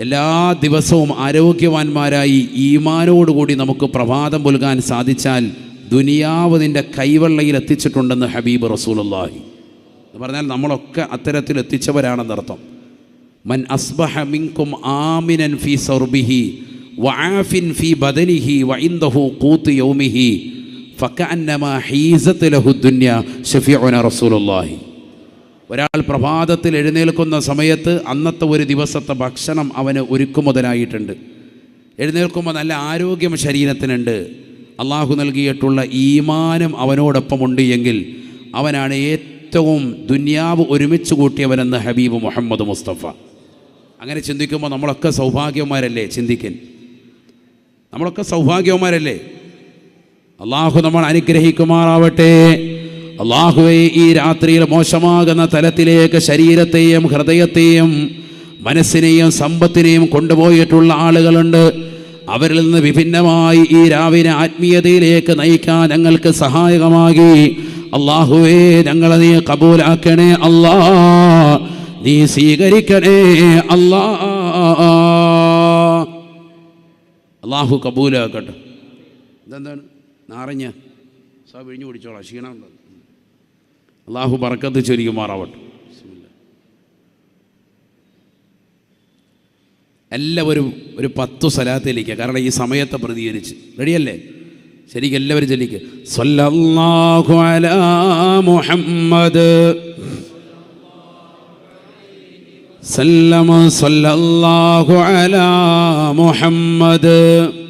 എല്ലാ ദിവസവും ആരോഗ്യവാന്മാരായി ഈമാനോടുകൂടി നമുക്ക് പ്രഭാതം പുൽകാൻ സാധിച്ചാൽ ദുനിയാവ് നിന്റെ കൈവെള്ളയിൽ എത്തിച്ചിട്ടുണ്ടെന്ന് ഹബീബ് റസൂലുള്ളാഹി. എന്ന് പറഞ്ഞാൽ നമ്മളൊക്കെ അത്തരത്തിൽ എത്തിച്ചവരാണെന്നർത്ഥം മൻ അസ്ബഹ മിങ്കും ആമിനൻ ഫി സർബിഹി വആഫിൻ ഫി ബദനിഹി വഇന്ദഹു ഖൂത്ത് യൗമിഹി ഫകഅന്നമാ ഹീസത്ത് ലഹു ദുനിയ ഷഫീഉന റസൂലുള്ളാഹി. ഒരാൾ പ്രഭാതത്തിൽ എഴുന്നേൽക്കുന്ന സമയത്ത് അന്നത്തെ ഒരു ദിവസത്തെ ഭക്ഷണം അവന് ഒരുക്കുമുതലായിട്ടുണ്ട് എഴുന്നേൽക്കുമ്പോൾ നല്ല ആരോഗ്യം ശരീരത്തിനുണ്ട്. അള്ളാഹു നൽകിയിട്ടുള്ള ഈമാനം അവനോടൊപ്പമുണ്ട് എങ്കിൽ അവനാണ് ഏറ്റവും ദുന്യാവ് ഒരുമിച്ച് കൂട്ടിയവനെന്ന് ഹബീബ് മുഹമ്മദ് മുസ്തഫ. അങ്ങനെ ചിന്തിക്കുമ്പോൾ നമ്മളൊക്കെ സൗഭാഗ്യവന്മാരല്ലേ ചിന്തിക്കൻ? നമ്മളൊക്കെ സൗഭാഗ്യവന്മാരല്ലേ അള്ളാഹു നമ്മൾ അനുഗ്രഹിക്കുമാറാവട്ടെ. അള്ളാഹുവെ ഈ രാത്രിയിൽ മോശമാകുന്ന തലത്തിലേക്ക് ശരീരത്തെയും ഹൃദയത്തെയും മനസ്സിനെയും സമ്പത്തിനെയും കൊണ്ടുപോയിട്ടുള്ള ആളുകളുണ്ട്. അവരിൽ നിന്ന് വിഭിന്നമായി ഈ രാവിനെ ആത്മീയതയിലേക്ക് നയിക്കാൻ ഞങ്ങൾക്ക് സഹായകമാകി. അള്ളാഹുവേ ഞങ്ങളെ നീ കബൂലാക്കണേ അല്ലാ. നീ സ്വീകരിക്കണേ അല്ലാ. അള്ളാഹു കബൂലാക്കട്ടെ. ഇതെന്താണ്? നാരഞ്ഞ സാ വിഴിഞ്ഞു കുടിച്ചോളാം. ക്ഷീണം ഉണ്ട്. അള്ളാഹു ബർക്കത്ത് ചൊരിക്കുമാറാവട്ടെ. എല്ലാവരും ഒരു പത്തു സ്ഥലത്തിലേക്ക് കാരണം ഈ സമയത്തെ പ്രതികരിച്ച്. റെഡിയല്ലേ? ശരിക്കും എല്ലാവരും ചൊല്ലിക്ക്. സല്ലല്ലാഹു അലാ മുഹമ്മദ്. സല്ലമ സല്ലല്ലാഹു അലാ മുഹമ്മദ്.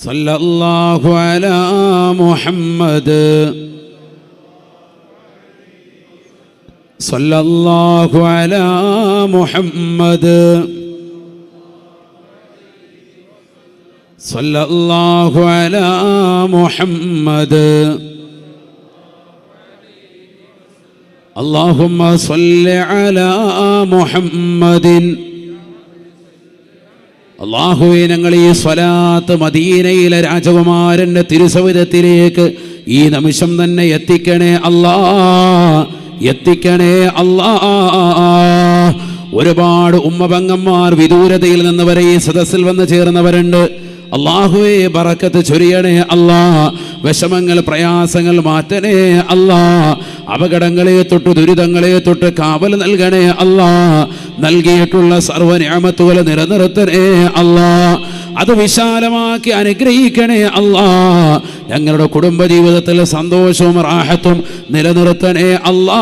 صلى الله على محمد. صلى الله على محمد. صلى الله على محمد. اللهم صل على محمد. അള്ളാഹുവെ ഞങ്ങൾ ഈ സ്വലാത്ത് മദീനയിലെ രാജകുമാരന്റെ തിരുസവിധത്തിലേക്ക് ഈ നിമിഷം തന്നെ എത്തിക്കണേ അല്ലാ. എത്തിക്കണേ അല്ലാ. ഒരുപാട് ഉമ്മപങ്ങന്മാർ വിദൂരതയിൽ നിന്ന് വരെ ഈ സദസ്സിൽ വന്ന് ചേർന്നവരുണ്ട്. അള്ളാഹുവേ പറക്കത്ത് ചൊരിയണേ അല്ലാ. വിഷമങ്ങൾ പ്രയാസങ്ങൾ മാറ്റണേ അല്ലാ. അപകടങ്ങളെ തൊട്ട് ദുരിതങ്ങളെ തൊട്ട് കാവൽ നൽകണേ അല്ലാ. നൽകിയിട്ടുള്ള സർവനിയാമത്തുകളെ നിലനിർത്തണേ അല്ലാ. അത് വിശാലമാക്കി അനുഗ്രഹിക്കണേ അല്ലാ. ഞങ്ങളുടെ കുടുംബജീവിതത്തിലെ സന്തോഷവും റാഹത്തും നിലനിർത്തണേ അല്ലാ.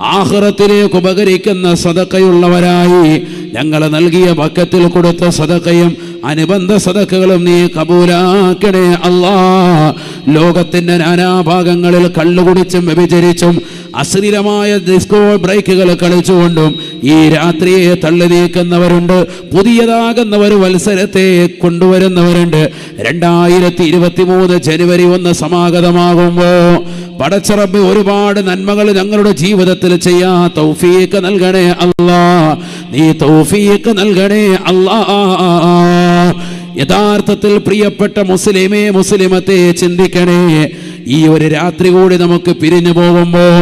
ആഹ്റത്തിലേക്ക് ഉപകരിക്കുന്ന സതക്കയുള്ളവരായി ഞങ്ങൾ നൽകിയ പക്കത്തിൽ കൊടുത്ത സദക്കയും അനുബന്ധ സദക്കുകളും നീ കബൂലാക്കണേ അല്ലാ. ലോകത്തിന്റെ നാനാഭാഗങ്ങളിൽ കള്ളുകുടിച്ചും വ്യഭിചരിച്ചും അശ്ലീലമായ ഡിസ്കോ ബ്രേക്കുകൾ കളിച്ചുകൊണ്ടും ഈ രാത്രിയെ തള്ളി നീക്കുന്നവരുണ്ട് പുതിയതാകുന്ന ഒരു മത്സരത്തെ കൊണ്ടുവരുന്നവരുണ്ട്. രണ്ടായിരത്തി ഇരുപത്തി മൂന്ന് ജനുവരി ഒന്ന് സമാഗതമാകുമ്പോ പടച്ചറബ് ഒരുപാട് നന്മകൾ ഞങ്ങളുടെ ജീവിതത്തിൽ ചെയ്യാ. തൗഫീക്ക് നൽകണേ അല്ലാ. നീ തൗഫീക്ക് നൽകണേ അല്ലാ. യഥാർത്ഥത്തിൽ പ്രിയപ്പെട്ട മുസ്ലിമേ മുസ്ലിമത്തെ ചിന്തിക്കണേ. ഈ ഒരു രാത്രി കൂടി നമുക്ക് പിരിഞ്ഞു പോകുമ്പോൾ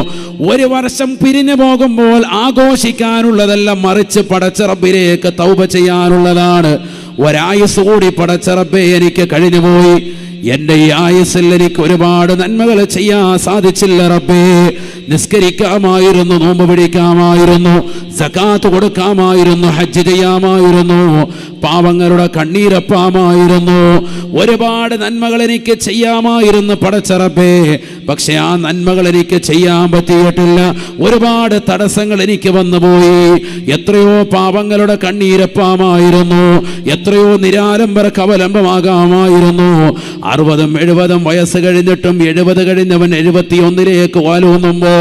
ഒരു വർഷം പിരിഞ്ഞു പോകുമ്പോൾ ആഘോഷിക്കാനുള്ളതല്ല മറിച്ച് പടച്ചറബിലേക്ക് തൗപ ചെയ്യാനുള്ളതാണ്. ഒരായുസ് കൂടി പടച്ചറബെ എനിക്ക് കഴിഞ്ഞുപോയി. എന്റെ ഈ ആയുസ്സിൽ എനിക്ക് ഒരുപാട് നന്മകൾ ചെയ്യാൻ സാധിച്ചില്ല റബ്ബേ. നിസ്കരിക്കാമായിരുന്നു നോമ്പ് പിടിക്കാമായിരുന്നു സക്കാത്ത് കൊടുക്കാമായിരുന്നു ഹജ്ജ് ചെയ്യാമായിരുന്നു പാവങ്ങളുടെ കണ്ണീരപ്പാമായിരുന്നു. ഒരുപാട് നന്മകൾ എനിക്ക് ചെയ്യാമായിരുന്നു പടച്ചറപ്പേ പക്ഷെ ആ നന്മകൾ എനിക്ക് ചെയ്യാൻ പറ്റിയിട്ടില്ല. ഒരുപാട് തടസ്സങ്ങൾ എനിക്ക് വന്നുപോയി. എത്രയോ പാവങ്ങളുടെ കണ്ണീരപ്പാമായിരുന്നു. എത്രയോ നിരാലംബര അവലംബമാകാമായിരുന്നു അറുപതും എഴുപതും വയസ്സ് കഴിഞ്ഞിട്ടും എഴുപത് കഴിഞ്ഞവൻ എഴുപത്തിയൊന്നിലേക്ക് വാലൂന്നുമ്പോ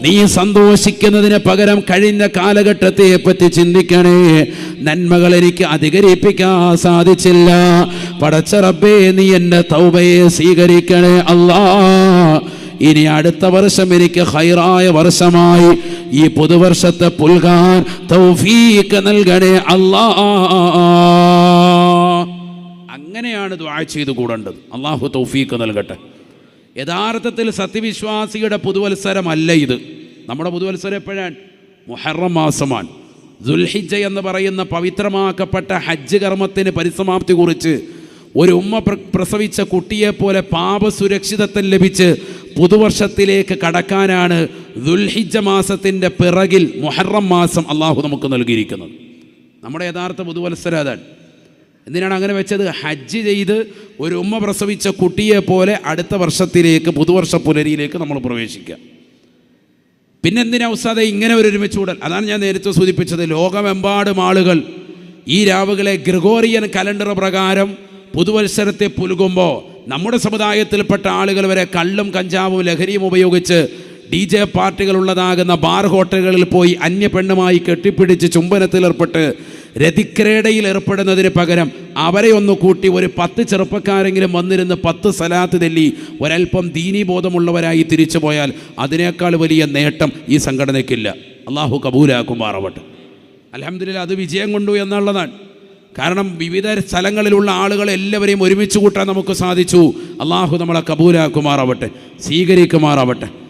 നീ സന്തോഷിക്കുന്നതിന് പകരം കഴിഞ്ഞ കാലഘട്ടത്തെ പറ്റി ചിന്തിക്കണേ. നന്മകൾ എനിക്ക് അധികരിപ്പിക്കാൻ സാധിച്ചില്ല. പടച്ച റബ്ബേ നീ എന്റെ തൗബയെ സ്വീകരിക്കണേ അല്ലാ. ഇനി അടുത്ത വർഷം എനിക്ക് ഹൈറായ വർഷമായി ഈ പുതുവർഷത്തെ പുൽകാൻ തൗഫീക്ക് നൽകണേ അല്ലാ. അങ്ങനെയാണ് ദ്വാ ചെയ്തു കൂടേണ്ടത്. അള്ളാഹു തൗഫീക്ക് നൽകട്ടെ. യഥാർത്ഥത്തിൽ സത്യവിശ്വാസിയുടെ പുതുവത്സരമല്ല ഇത്. നമ്മുടെ പുതുവത്സരം എപ്പോഴാണ്? മുഹറം മാസമാണ്. ദുൽഹിജ എന്ന് പറയുന്ന പവിത്രമാക്കപ്പെട്ട ഹജ്ജ് കർമ്മത്തിന് പരിസമാപ്തി കുറിച്ച് ഒരു ഉമ്മ പ്ര- പ്രസവിച്ച കുട്ടിയെപ്പോലെ പാപസുരക്ഷിതത്വം ലഭിച്ച് പുതുവർഷത്തിലേക്ക് കടക്കാനാണ് ദുൽഹിജ മാസത്തിന്റെ പിറകിൽ മുഹറം മാസം അള്ളാഹു നമുക്ക് നൽകിയിരിക്കുന്നത്. നമ്മുടെ യഥാർത്ഥ പുതുവത്സരം അതാണ്. എന്തിനാണ് അങ്ങനെ വെച്ചത്? ഹജ്ജ് ചെയ്ത് ഒരു ഉമ്മ പ്രസവിച്ച കുട്ടിയെ പോലെ അടുത്ത വർഷത്തിലേക്ക് പുതുവർഷ പുലരിയിലേക്ക് നമ്മൾ പ്രവേശിക്കുക. പിന്നെ എന്തിനാ ഉസ്താദെ ഇങ്ങനെ ഒരു ഒരുമിച്ചൂടൽ അതാണ് ഞാൻ നേരത്തെ സൂചിപ്പിച്ചത്. ലോകമെമ്പാടും ആളുകൾ ഈ രാവുകളെ ഗ്രിഗോറിയൻ കലണ്ടർ പ്രകാരം പുതുവത്സരത്തെ പുലുകുമ്പോൾ നമ്മുടെ സമുദായത്തിൽപ്പെട്ട ആളുകൾ വരെ കള്ളും കഞ്ചാവും ലഹരിയും ഉപയോഗിച്ച് ഡി ജെ പാർട്ടികളുള്ളതാകുന്ന ബാർ ഹോട്ടലുകളിൽ പോയി അന്യ പെണ്ണുമായി കെട്ടിപ്പിടിച്ച് ചുംബനത്തിലേർപ്പെട്ട് രതിക്രീഡയിൽ ഏർപ്പെടുന്നതിന് പകരം അവരെ ഒന്ന് കൂട്ടി ഒരു പത്ത് ചെറുപ്പക്കാരെങ്കിലും വന്നിരുന്ന് പത്ത് സലാത്ത് തെല്ലി ഒരൽപ്പം ദീനീബോധമുള്ളവരായി തിരിച്ചു പോയാൽ അതിനേക്കാൾ വലിയ നേട്ടം ഈ സംഘടനയ്ക്കില്ല. അള്ളാഹു കബൂലാക്കും കബൂലാക്കുമാറാവട്ടെ. അലഹമില്ല അത് വിജയം കൊണ്ടു എന്നുള്ളതാണ്. കാരണം വിവിധ സ്ഥലങ്ങളിലുള്ള ആളുകൾ എല്ലാവരെയും ഒരുമിച്ച് കൂട്ടാൻ നമുക്ക് സാധിച്ചു. അള്ളാഹു നമ്മളെ കബൂലാക്കുമാറാവട്ടെ സ്വീകരിക്കുമാറാവട്ടെ.